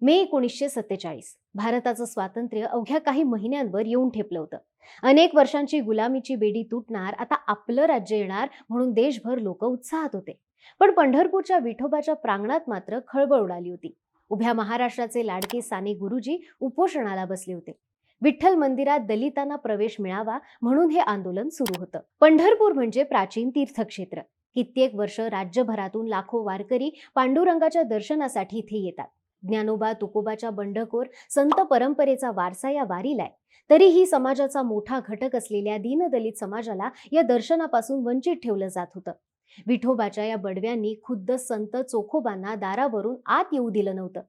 मे एकोणीसशे सत्तेचाळीस. भारताचं स्वातंत्र्य अवघ्या काही महिन्यांवर येऊन ठेपलं होतं. अनेक वर्षांची गुलामीची बेडी तुटणार आता आपलं राज्य येणार म्हणून देशभर लोक उत्साहात होते. पण पंढरपूरच्या विठोबाच्या प्रांगणात मात्र खळबळ उडाली होती. उभ्या महाराष्ट्राचे लाडके साने गुरुजी उपोषणाला बसले होते. विठ्ठल मंदिरात दलितांना प्रवेश मिळावा म्हणून हे आंदोलन सुरू होतं. पंढरपूर म्हणजे प्राचीन तीर्थक्षेत्र. कित्येक वर्ष राज्यभरातून लाखो वारकरी पांडुरंगाच्या दर्शनासाठी इथे येतात. ज्ञानोबा तुकोबाच्या बंडखोर संत परंपरेचा वारसा या वारीला आहे. तरीही समाजाचा मोठा घटक असलेल्या दीनदलित समाजाला या दर्शनापासून वंचित ठेवलं जात होतं. विठोबाच्या या बडव्यांनी खुद्द संत चोखोबांना दारावरून आत येऊ दिलं नव्हतं.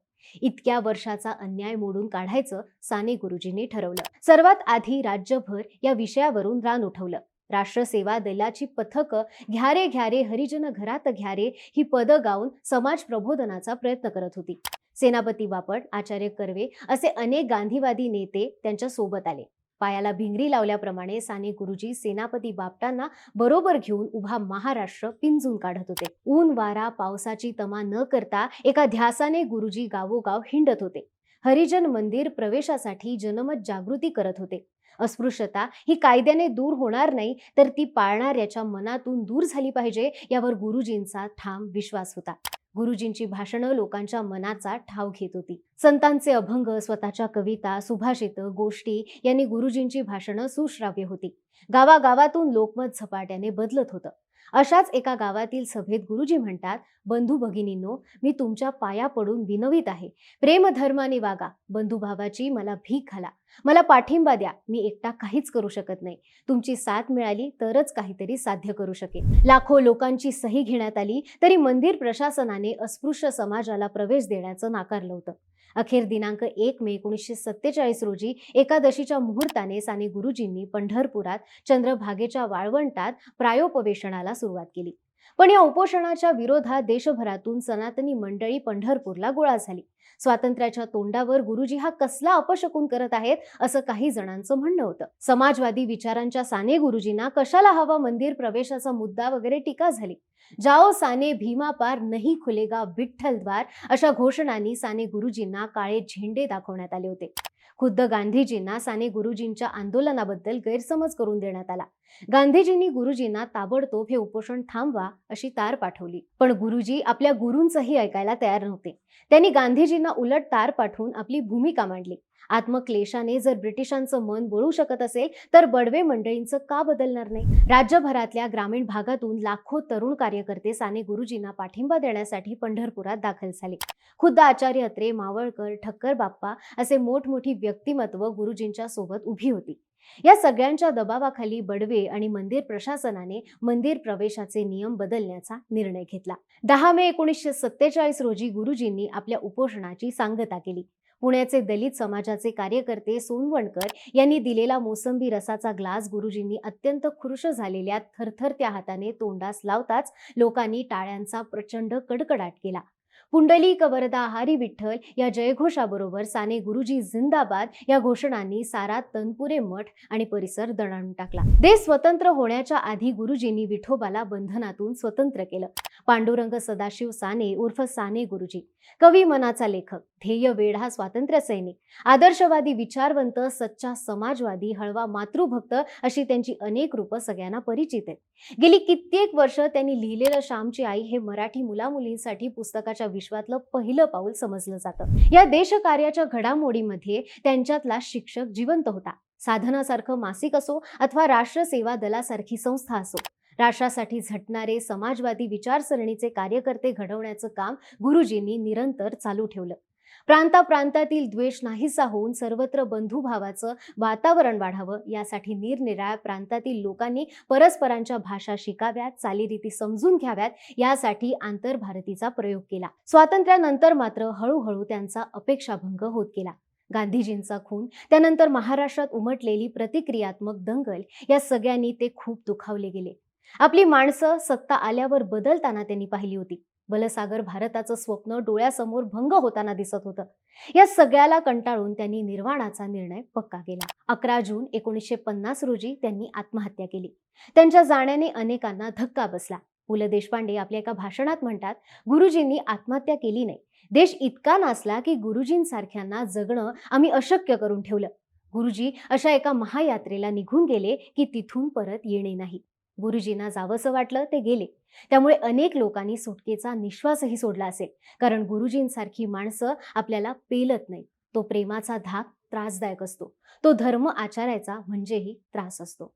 इतक्या वर्षाचा अन्याय मोडून काढायचं साने गुरुजींनी ठरवलं. सर्वात आधी राज्यभर या विषयावरून रान उठवलं. राष्ट्रसेवा दलाची पथकं घ्यारे घ्यारे हरिजन घरात घ्यारे ही पदं गाऊन समाज प्रबोधनाचा प्रयत्न करत होती. सेनापती बापट आचार्य कर्वे असे अनेक गांधीवादी नेते त्यांच्यासोबत आले. पायाला भिंगरी लावल्याप्रमाणे साने गुरुजी सेनापती बापटांना बरोबर घेऊन उभा महाराष्ट्र पिंजून काढत होते. ऊन वारा पावसाची तमा न करता एका ध्यासाने गुरुजी गावोगाव हिंडत होते. हरिजन मंदिर प्रवेशासाठी जनमत जागृती करत होते. अस्पृश्यता ही कायद्याने दूर होणार नाही तर ती पाळणाऱ्याच्या मनातून दूर झाली पाहिजे यावर गुरुजींचा ठाम विश्वास होता. गुरुजींची भाषणं लोकांच्या मनाचा ठाव घेत होती. संतांचे अभंग स्वतःच्या कविता सुभाषित गोष्टी यांनी गुरुजींची भाषणं सुश्राव्य होती. गावागावातून लोकमत झपाट्याने बदलत होतं. अशाच एका गावातील सभेत गुरुजी म्हणतात बंधू भगिनींनो मी तुमच्या पाया पडून विनवित आहे. प्रेम धर्माने वागा. बंधुभावाची मला भीक घाला. मला पाठिंबा द्या. मी एकटा काहीच करू शकत नाही. तुमची साथ मिळाली तरच काहीतरी साध्य करू शकेन. लाखो लोकांची सही घेण्यात आली तरी मंदिर प्रशासनाने अस्पृश्य समाजाला प्रवेश देण्याचं नाकारलं होतं. अखेर दिनांक एक मे एकोणीसशे सत्तेचाळीस रोजी एकादशीच्या मुहूर्ताने साने गुरुजींनी पंढरपुरात चंद्रभागेच्या वाळवंटात प्रायोपवेशनाला सुरुवात केली. पण या उपोषणाच्या विरोधात देशभरातून सनातनी मंडळी पंढरपूरला गोळा झाली. स्वातंत्र्याच्या तोंडावर गुरुजी हा कसला अपशकून करत आहेत असं काही जणांचं म्हणणं होतं. समाजवादी विचारांच्या साने गुरुजींना कशाला हवा मंदिर प्रवेशाचा मुद्दा वगैरे टीका झाली. जाओ साने भीमा पार नाही खुलेगा विठ्ठल द्वार अशा घोषणांनी साने गुरुजींना काळे झेंडे दाखवण्यात आले होते. खुद्द गांधीजींना साने गुरुजींच्या आंदोलनाबद्दल गैरसमज करून देण्यात आला. गांधीजींनी गुरुजींना ताबडतोब हे उपोषण थांबवा अशी तार पाठवली. पण गुरुजी आपल्या गुरूंचंही ऐकायला तयार नव्हते. त्यांनी गांधीजी गांधीजींना उलट तार पाठवून आपली भूमिका मांडली. आत्मक्लेशाने जर ब्रिटिशांचं मन बोळू शकत असेल तर बडवे मंडळींचं का बदलणार नाही? राज्यभरातल्या ग्रामीण भागातून लाखो तरुण कार्यकर्ते साने गुरुजींना पाठिंबा देण्यासाठी पंढरपुरात दाखल झाले. खुद्द आचार्य अत्रे मावळकर ठक्कर बाप्पा असे मोठमोठी व्यक्तिमत्व गुरुजींच्या सोबत उभी होती. या सगळ्यांच्या दबावाखाली बडवे आणि मंदिर प्रशासनाने मंदिर प्रवेशाचे नियम बदलण्याचा निर्णय घेतला. दहा मे एकोणीसशे सत्तेचाळीस रोजी गुरुजींनी आपल्या उपोषणाची सांगता केली. पुण्याचे दलित समाजाचे कार्यकर्ते सोनवणकर यांनी दिलेला मोसंबी रसाचा ग्लास गुरुजींनी अत्यंत खुर्श झालेल्या थरथरत्या हाताने तोंडास लावताच लोकांनी टाळ्यांचा प्रचंड कडकडाट केला. पुंडलिक वरदा हरी विठ्ठल या जयघोषाबरोबर साने गुरुजी जिंदाबाद या घोषणांनी सारा तनपुरे मठ आणि परिसर दणाणून टाकला. देश स्वतंत्र होण्याच्या आधी गुरुजींनी विठोबाला बंधनातून स्वतंत्र केलं. पांडुरंग सदाशिव साने उर्फ साने गुरुजी. कवी मनाचा लेखक. ध्येय वेढा स्वातंत्र्य सैनिक. आदर्शवादी विचारवंत सच्चा समाजवादी हळवा मातृभक्त अशी त्यांची अनेक रूपं सगळ्यांना परिचित आहेत. गेली कित्येक वर्ष त्यांनी लिहिलेलं श्यामची आई हे मराठी मुलामुलींसाठी पुस्तकाच्या विश्वातलं पहिलं पाऊल समजलं जातं. या देशकार्याच्या घडामोडीमध्ये त्यांच्यातला शिक्षक जिवंत होता. साधनासारखं मासिक असो अथवा राष्ट्र सेवा दलासारखी संस्था असो. राष्ट्रासाठी झटणारे समाजवादी विचारसरणीचे कार्यकर्ते घडवण्याचं काम गुरुजींनी निरंतर चालू ठेवलं. प्रांताप्रांतातील द्वेष नाहीसा होऊन सर्वत्र बंधुभावाचं वातावरण वाढावं यासाठी निरनिराळ्या प्रांतातील लोकांनी परस्परांच्या भाषा शिकाव्यात चालीरीती समजून घ्याव्यात यासाठी आंतरभारतीचा प्रयोग केला. स्वातंत्र्यानंतर मात्र हळूहळू त्यांचा अपेक्षाभंग होत गेला. गांधीजींचा खून त्यानंतर महाराष्ट्रात उमटलेली प्रतिक्रियात्मक दंगल या सगळ्यांनी ते खूप दुखावले गेले. आपली माणसं सत्ता आल्यावर बदलताना त्यांनी पाहिली होती. बलसागर भारताचं स्वप्न डोळ्यासमोर भंग होताना दिसत होतं. या सगळ्याला कंटाळून त्यांनी निर्वाणाचा निर्णय पक्का केला. अकरा जून एकोणीसशे पन्नास रोजी त्यांनी आत्महत्या केली. त्यांच्या जाण्याने अनेकांना धक्का बसला. पु ल देशपांडे आपल्या एका भाषणात म्हणतात गुरुजींनी आत्महत्या केली नाही. देश इतका नाचला की गुरुजींसारख्यांना जगणं आम्ही अशक्य करून ठेवलं. गुरुजी अशा एका महायात्रेला निघून गेले की तिथून परत येणे नाही. गुरुजींना जावंसं वाटलं ते गेले. त्यामुळे अनेक लोकांनी सुटकेचा निश्वासही सोडला असेल. कारण गुरुजींसारखी माणसं आपल्याला पेलत नाही तो प्रेमाचा धाक त्रासदायक असतो. तो धर्म आचारायचा म्हणजेही त्रास असतो.